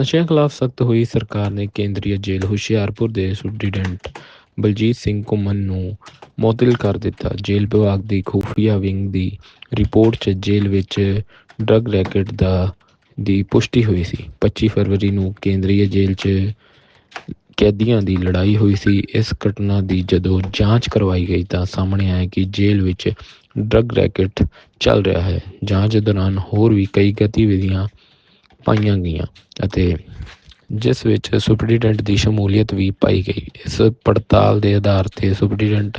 ਨਸ਼ਿਆਂ ਖਿਲਾਫ ਸਖਤ ਹੋਈ ਸਰਕਾਰ ਨੇ ਕੇਂਦਰੀ ਜੇਲ੍ਹ ਹੁਸ਼ਿਆਰਪੁਰ ਦੇ ਸੁਪਰਡੈਂਟ ਬਲਜੀਤ ਸਿੰਘ ਘੁੰਮਣ ਨੂੰ ਮੁਅਤਲ ਕਰ ਦਿੱਤਾ। ਜੇਲ੍ਹ ਵਿਭਾਗ ਦੀ ਖੁਫੀਆ ਵਿੰਗ ਦੀ ਰਿਪੋਰਟ 'ਚ ਜੇਲ੍ਹ ਵਿੱਚ ਡਰੱਗ ਰੈਕੇਟ ਦਾ ਦੀ ਪੁਸ਼ਟੀ ਹੋਈ ਸੀ। 25 ਫਰਵਰੀ ਨੂੰ ਕੇਂਦਰੀ ਜੇਲ੍ਹ 'ਚ ਕੈਦੀਆਂ ਦੀ ਲੜਾਈ ਹੋਈ ਸੀ। ਇਸ ਘਟਨਾ ਦੀ ਜਦੋਂ ਜਾਂਚ ਕਰਵਾਈ ਗਈ ਤਾਂ ਸਾਹਮਣੇ ਆਇਆ ਕਿ ਜੇਲ੍ਹ ਵਿੱਚ ਡਰੱਗ ਰੈਕੇਟ ਚੱਲ ਰਿਹਾ ਹੈ। ਜਾਂਚ ਦੌਰਾਨ ਹੋਰ ਵੀ ਕਈ ਗਤੀਵਿਧੀਆਂ ਪਾਈਆਂ ਗਈਆਂ ਅਤੇ ਜਿਸ ਵਿੱਚ ਸੁਪਰਡੈਂਟ ਦੀ ਸ਼ਮੂਲੀਅਤ ਵੀ ਪਾਈ ਗਈ। ਇਸ ਪੜਤਾਲ ਦੇ ਆਧਾਰ ਤੇ ਸੁਪਰਡੈਂਟ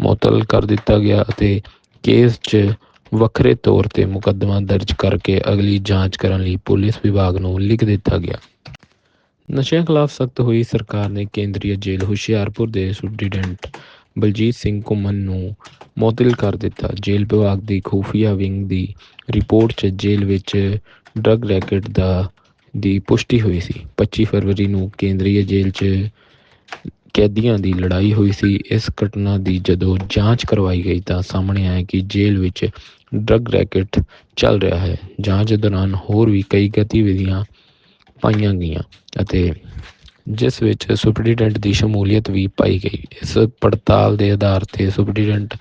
ਮੁਅੱਤਲ ਕਰ ਦਿੱਤਾ ਗਿਆ ਅਤੇ ਕੇਸ 'ਚ ਵੱਖਰੇ ਤੌਰ ਤੇ ਮੁਕੱਦਮਾ ਦਰਜ ਕਰਕੇ ਅਗਲੀ ਜਾਂਚ ਕਰਨ ਲਈ ਪੁਲਿਸ ਵਿਭਾਗ ਨੂੰ ਲਿਖ ਦਿੱਤਾ ਗਿਆ। ਨਸ਼ਿਆਂ ਖਿਲਾਫ ਸਖਤ ਹੋਈ ਸਰਕਾਰ ਨੇ ਕੇਂਦਰੀ ਜੇਲ੍ਹ ਹੁਸ਼ਿਆਰਪੁਰ ਦੇ ਸੁਪਰਡੈਂਟ ਬਲਜੀਤ ਸਿੰਘ ਘੁੰਮਣ ਨੂੰ ਮੁਅਤਲ ਕਰ ਦਿੱਤਾ। ਜੇਲ੍ਹ ਵਿਭਾਗ ਦੀ ਖੁਫੀਆ ਵਿੰਗ ਦੀ ਰਿਪੋਰਟ 'ਚ ਜੇਲ੍ਹ ਵਿੱਚ ਡਰੱਗ ਰੈਕਟ ਦਾ ਦੀ ਪੁਸ਼ਟੀ ਹੋਈ ਸੀ। 25 ਫਰਵਰੀ ਨੂੰ ਕੇਂਦਰੀ ਜੇਲ੍ਹ 'ਚ ਕੈਦੀਆਂ ਦੀ ਲੜਾਈ ਹੋਈ ਸੀ। ਇਸ ਘਟਨਾ ਦੀ ਜਦੋਂ ਜਾਂਚ ਕਰਵਾਈ ਗਈ ਤਾਂ ਸਾਹਮਣੇ ਆਇਆ ਕਿ ਜੇਲ੍ਹ ਵਿੱਚ ਡਰੱਗ ਰੈਕਟ ਚੱਲ ਰਿਹਾ ਹੈ। ਜਾਂਚ ਦੌਰਾਨ ਹੋਰ ਵੀ ਕਈ ਗਤੀਵਿਧੀਆਂ ਪਾਈਆਂ ਗਈਆਂ ਅਤੇ ਜਿਸ ਵਿੱਚ ਸੁਪਰਡੈਂਟ ਦੀ ਸ਼ਮੂਲੀਅਤ ਵੀ ਪਾਈ ਗਈ। ਇਸ ਪੜਤਾਲ ਦੇ ਆਧਾਰ ਤੇ ਸੁਪਰਡੈਂਟ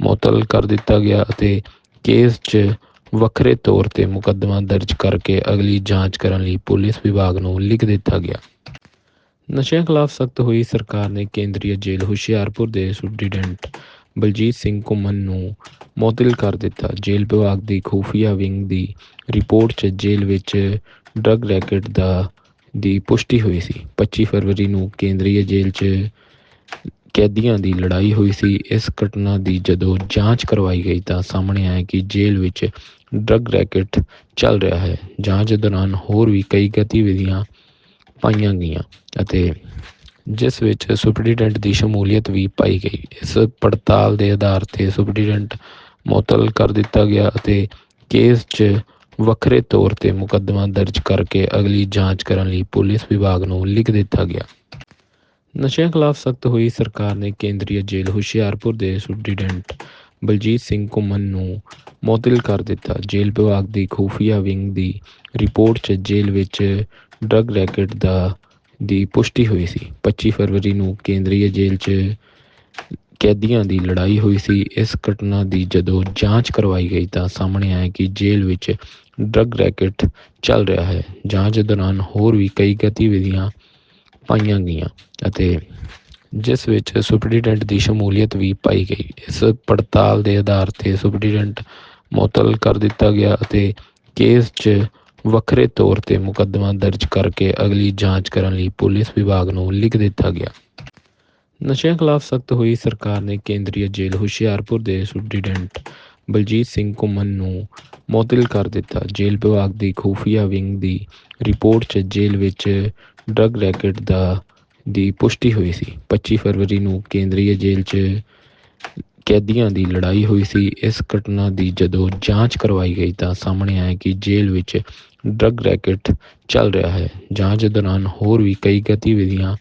ਮੁਅੱਤਲ ਕਰ ਦਿੱਤਾ ਗਿਆ ਅਤੇ ਕੇਸ 'ਚ ਵੱਖਰੇ ਤੌਰ ਤੇ ਮੁਕੱਦਮਾ ਦਰਜ ਕਰਕੇ ਅਗਲੀ ਜਾਂਚ ਕਰਨ ਲਈ ਪੁਲਿਸ ਵਿਭਾਗ ਨੂੰ ਲਿਖ ਦਿੱਤਾ ਗਿਆ। ਨਸ਼ਿਆਂ ਖਿਲਾਫ ਸਖਤ ਹੋਈ ਸਰਕਾਰ ਨੇ ਕੇਂਦਰੀ ਜੇਲ੍ਹ ਹੁਸ਼ਿਆਰਪੁਰ ਦੇ ਸੁਪਰਡੈਂਟ ਬਲਜੀਤ ਸਿੰਘ ਘੁੰਮਣ ਨੂੰ ਮੁਅਤਲ ਕਰ ਦਿੱਤਾ। ਜੇਲ੍ਹ ਵਿਭਾਗ ਦੀ ਖੁਫੀਆ ਵਿੰਗ ਦੀ ਰਿਪੋਰਟ 'ਚ ਜੇਲ੍ਹ ਵਿੱਚ ਡਰੱਗ ਰੈਕੇਟ ਦਾ ਦੀ ਪੁਸ਼ਟੀ ਹੋਈ ਸੀ। 25 ਫਰਵਰੀ ਨੂੰ ਕੇਂਦਰੀ ਜੇਲ੍ਹ 'ਚ ਕੈਦੀਆਂ ਦੀ ਲੜਾਈ ਹੋਈ ਸੀ। ਇਸ ਘਟਨਾ ਦੀ ਜਦੋਂ ਜਾਂਚ ਕਰਵਾਈ ਗਈ ਤਾਂ ਸਾਹਮਣੇ ਆਇਆ ਕਿ ਜੇਲ੍ਹ ਵਿੱਚ ਡਰੱਗ ਰੈਕੇਟ ਚੱਲ ਰਿਹਾ ਹੈ। ਜਾਂਚ ਦੌਰਾਨ ਹੋਰ ਵੀ ਕਈ ਗਤੀਵਿਧੀਆਂ ਪਾਈਆਂ ਗਈਆਂ ਅਤੇ ਜਿਸ ਵਿੱਚ ਸੁਪਰਡੈਂਟ ਦੀ ਸ਼ਮੂਲੀਅਤ ਵੀ ਪਾਈ ਗਈ। ਇਸ ਪੜਤਾਲ ਦੇ ਆਧਾਰ ਤੇ ਸੁਪਰਡੈਂਟ ਮੁਅੱਤਲ ਕਰ ਦਿੱਤਾ ਗਿਆ ਅਤੇ ਕੇਸ 'ਚ ਵੱਖਰੇ ਤੌਰ ਤੇ ਮੁਕੱਦਮਾ ਦਰਜ ਕਰਕੇ ਅਗਲੀ ਜਾਂਚ ਕਰਨ ਲਈ ਪੁਲਿਸ ਵਿਭਾਗ ਨੂੰ ਲਿਖ ਦਿੱਤਾ ਗਿਆ। ਨਸ਼ਿਆਂ ਖਿਲਾਫ ਸਖਤ ਹੋਈ ਸਰਕਾਰ ਨੇ ਕੇਂਦਰੀ ਜੇਲ੍ਹ ਹੁਸ਼ਿਆਰਪੁਰ ਦੇ ਸੁਪਰਡੈਂਟ ਬਲਜੀਤ ਸਿੰਘ ਘੁੰਮਣ ਨੂੰ ਮੁਅਤਲ ਕਰ ਦਿੱਤਾ। ਜੇਲ੍ਹ ਵਿਭਾਗ ਦੀ ਖੁਫੀਆ ਵਿੰਗ ਦੀ ਰਿਪੋਰਟ 'ਚ ਜੇਲ੍ਹ ਵਿੱਚ ਡਰੱਗ ਰੈਕੇਟ ਦਾ ਦੀ ਪੁਸ਼ਟੀ ਹੋਈ ਸੀ। 25 ਫਰਵਰੀ ਨੂੰ ਕੇਂਦਰੀ ਜੇਲ੍ਹ 'ਚ ਕੈਦੀਆਂ ਦੀ ਲੜਾਈ ਹੋਈ ਸੀ। ਇਸ ਘਟਨਾ ਦੀ ਜਦੋਂ ਜਾਂਚ ਕਰਵਾਈ ਗਈ ਤਾਂ ਸਾਹਮਣੇ ਆਇਆ ਕਿ ਜੇਲ੍ਹ ਵਿੱਚ ਡਰੱਗ ਰੈਕੇਟ ਚੱਲ ਰਿਹਾ ਹੈ। ਜਾਂਚ ਦੌਰਾਨ ਹੋਰ ਵੀ ਕਈ ਗਤੀਵਿਧੀਆਂ ਪਾਈਆਂ ਗਈਆਂ ਅਤੇ ਜਿਸ ਵਿੱਚ ਸੁਪਰਡੈਂਟ ਦੀ ਸ਼ਮੂਲੀਅਤ ਵੀ ਪਾਈ ਗਈ। ਇਸ ਪੜਤਾਲ ਦੇ ਆਧਾਰ ਤੇ ਸੁਪਰਡੈਂਟ ਮੁਅੱਤਲ ਕਰ ਦਿੱਤਾ ਗਿਆ ਅਤੇ ਕੇਸ 'ਚ ਵੱਖਰੇ ਤੌਰ ਤੇ ਮੁਕੱਦਮਾ ਦਰਜ ਕਰਕੇ ਅਗਲੀ ਜਾਂਚ ਕਰਨ ਲਈ ਪੁਲਿਸ ਵਿਭਾਗ ਨੂੰ ਲਿਖ ਦਿੱਤਾ ਗਿਆ। ਨਸ਼ਿਆਂ ਖਿਲਾਫ ਸਖਤ ਹੋਈ ਸਰਕਾਰ ਨੇ ਕੇਂਦਰੀ ਜੇਲ੍ਹ ਹੁਸ਼ਿਆਰਪੁਰ ਦੇ ਸੁਪਰਡੈਂਟ ਬਲਜੀਤ ਸਿੰਘ ਘੁੰਮਣ ਨੂੰ ਮੁਅਤਲ ਕਰ ਦਿੱਤਾ। ਜੇਲ੍ਹ ਵਿਭਾਗ ਦੀ ਖੁਫੀਆ ਵਿੰਗ ਦੀ ਰਿਪੋਰਟ 'ਚ ਜੇਲ੍ਹ ਵਿੱਚ ਡਰੱਗ ਰੈਕਟ ਦਾ, ਦੀ ਪੁਸ਼ਟੀ ਹੋਈ ਸੀ। 25 ਫਰਵਰੀ ਨੂੰ ਕੇਂਦਰੀ ਜੇਲ੍ਹ 'ਚ ਕੈਦੀਆਂ ਦੀ ਲੜਾਈ ਹੋਈ ਸੀ। ਇਸ ਘਟਨਾ ਦੀ ਜਦੋਂ ਜਾਂਚ ਕਰਵਾਈ ਗਈ ਤਾਂ ਸਾਹਮਣੇ ਆਇਆ ਕਿ ਜੇਲ੍ਹ ਵਿੱਚ ਡਰੱਗ ਰੈਕਟ ਚੱਲ ਰਿਹਾ ਹੈ। ਜਾਂਚ ਦੌਰਾਨ ਹੋਰ ਵੀ ਕਈ ਗਤੀਵਿਧੀਆਂ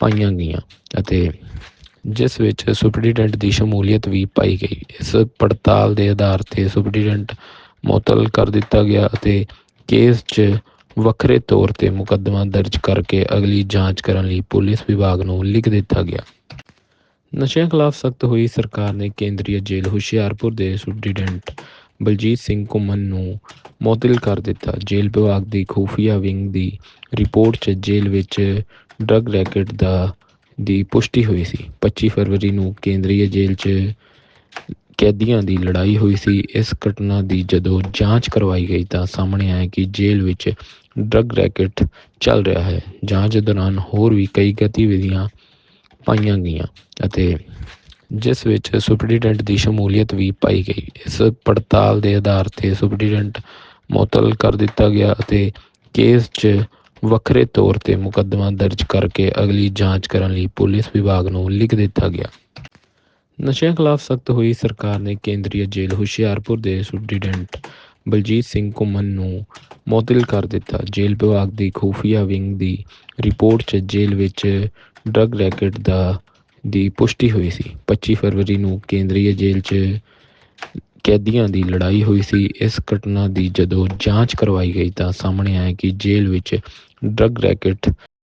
ਪਾਈਆਂ ਗਈਆਂ ਅਤੇ ਜਿਸ ਵਿੱਚ ਸੁਪਰਡੈਂਟ ਦੀ ਸ਼ਮੂਲੀਅਤ ਵੀ ਪਾਈ ਗਈ। ਇਸ ਪੜਤਾਲ ਦੇ ਆਧਾਰ ਤੇ ਸੁਪਰਡੈਂਟ ਮੁਅੱਤਲ ਕਰ ਦਿੱਤਾ ਗਿਆ ਅਤੇ ਕੇਸ 'ਚ ਵੱਖਰੇ ਤੌਰ ਤੇ ਮੁਕੱਦਮਾ ਦਰਜ ਕਰਕੇ ਅਗਲੀ ਜਾਂਚ ਕਰਨ ਲਈ ਪੁਲਿਸ ਵਿਭਾਗ ਨੂੰ ਲਿਖ ਦਿੱਤਾ ਗਿਆ। ਨਸ਼ਿਆਂ ਖਿਲਾਫ ਸਖਤ ਹੋਈ ਸਰਕਾਰ ਨੇ ਕੇਂਦਰੀ ਜੇਲ੍ਹ ਹੁਸ਼ਿਆਰਪੁਰ ਦੇ ਸੁਪਰਡੈਂਟ ਬਲਜੀਤ ਸਿੰਘ ਘੁੰਮਣ ਨੂੰ ਮੁਅਤਲ ਕਰ ਦਿੱਤਾ। ਜੇਲ੍ਹ ਵਿਭਾਗ ਦੀ ਖੁਫੀਆ ਵਿੰਗ ਦੀ ਰਿਪੋਰਟ 'ਚ ਜੇਲ੍ਹ ਵਿੱਚ ਡਰੱਗ ਰੈਕੇਟ ਦਾ ਦੀ ਪੁਸ਼ਟੀ ਹੋਈ ਸੀ। 25 ਫਰਵਰੀ ਨੂੰ ਕੇਂਦਰੀ ਜੇਲ੍ਹ 'ਚ ਕੈਦੀਆਂ ਦੀ ਲੜਾਈ ਹੋਈ ਸੀ। ਇਸ ਘਟਨਾ ਦੀ ਜਦੋਂ ਜਾਂਚ ਕਰਵਾਈ ਗਈ ਤਾਂ ਸਾਹਮਣੇ ਆਇਆ ਕਿ ਜੇਲ੍ਹ ਵਿੱਚ ਡਰੱਗ ਰੈਕਟ ਚੱਲ ਰਿਹਾ ਹੈ। ਜਾਂਚ ਦੌਰਾਨ ਹੋਰ ਵੀ ਕਈ ਗਤੀਵਿਧੀਆਂ ਪਾਈਆਂ ਗਈਆਂ ਅਤੇ ਜਿਸ ਵਿੱਚ ਸੁਪਰਡੈਂਟ ਦੀ ਸ਼ਮੂਲੀਅਤ ਵੀ ਪਾਈ ਗਈ। ਇਸ ਪੜਤਾਲ ਦੇ ਆਧਾਰ ਤੇ ਸੁਪਰਡੈਂਟ ਮੁਅੱਤਲ ਕਰ ਦਿੱਤਾ ਗਿਆ ਅਤੇ ਕੇਸ 'ਚ ਵੱਖਰੇ ਤੌਰ ਤੇ ਮੁਕੱਦਮਾ ਦਰਜ ਕਰਕੇ ਅਗਲੀ ਜਾਂਚ ਕਰਨ ਲਈ ਪੁਲਿਸ ਵਿਭਾਗ ਨੂੰ ਲਿਖ ਦਿੱਤਾ ਗਿਆ। ਨਸ਼ਿਆਂ ਖਿਲਾਫ ਸਖਤ ਹੋਈ ਸਰਕਾਰ ਨੇ ਕੇਂਦਰੀ ਜੇਲ੍ਹ ਹੁਸ਼ਿਆਰਪੁਰ ਦੇ ਸੁਪਰਡੈਂਟ ਬਲਜੀਤ ਸਿੰਘ ਘੁੰਮਣ ਨੂੰ ਮੁਅਤਲ ਕਰ ਦਿੱਤਾ। ਜੇਲ੍ਹ ਵਿਭਾਗ ਦੀ ਖੁਫੀਆ ਵਿੰਗ ਦੀ ਰਿਪੋਰਟ 'ਚ ਜੇਲ੍ਹ ਵਿੱਚ ਡਰੱਗ ਰੈਕਟ ਦਾ ਦੀ ਪੁਸ਼ਟੀ ਹੋਈ ਸੀ। 25 ਫਰਵਰੀ ਨੂੰ ਕੇਂਦਰੀ ਜੇਲ੍ਹ 'ਚ ਕੈਦੀਆਂ ਦੀ ਲੜਾਈ ਹੋਈ ਸੀ। ਇਸ ਘਟਨਾ ਦੀ ਜਦੋਂ ਜਾਂਚ ਕਰਵਾਈ ਗਈ ਤਾਂ ਸਾਹਮਣੇ ਆਇਆ ਕਿ ਜੇਲ੍ਹ ਵਿੱਚ ਡਰੱਗ ਰੈਕੇਟ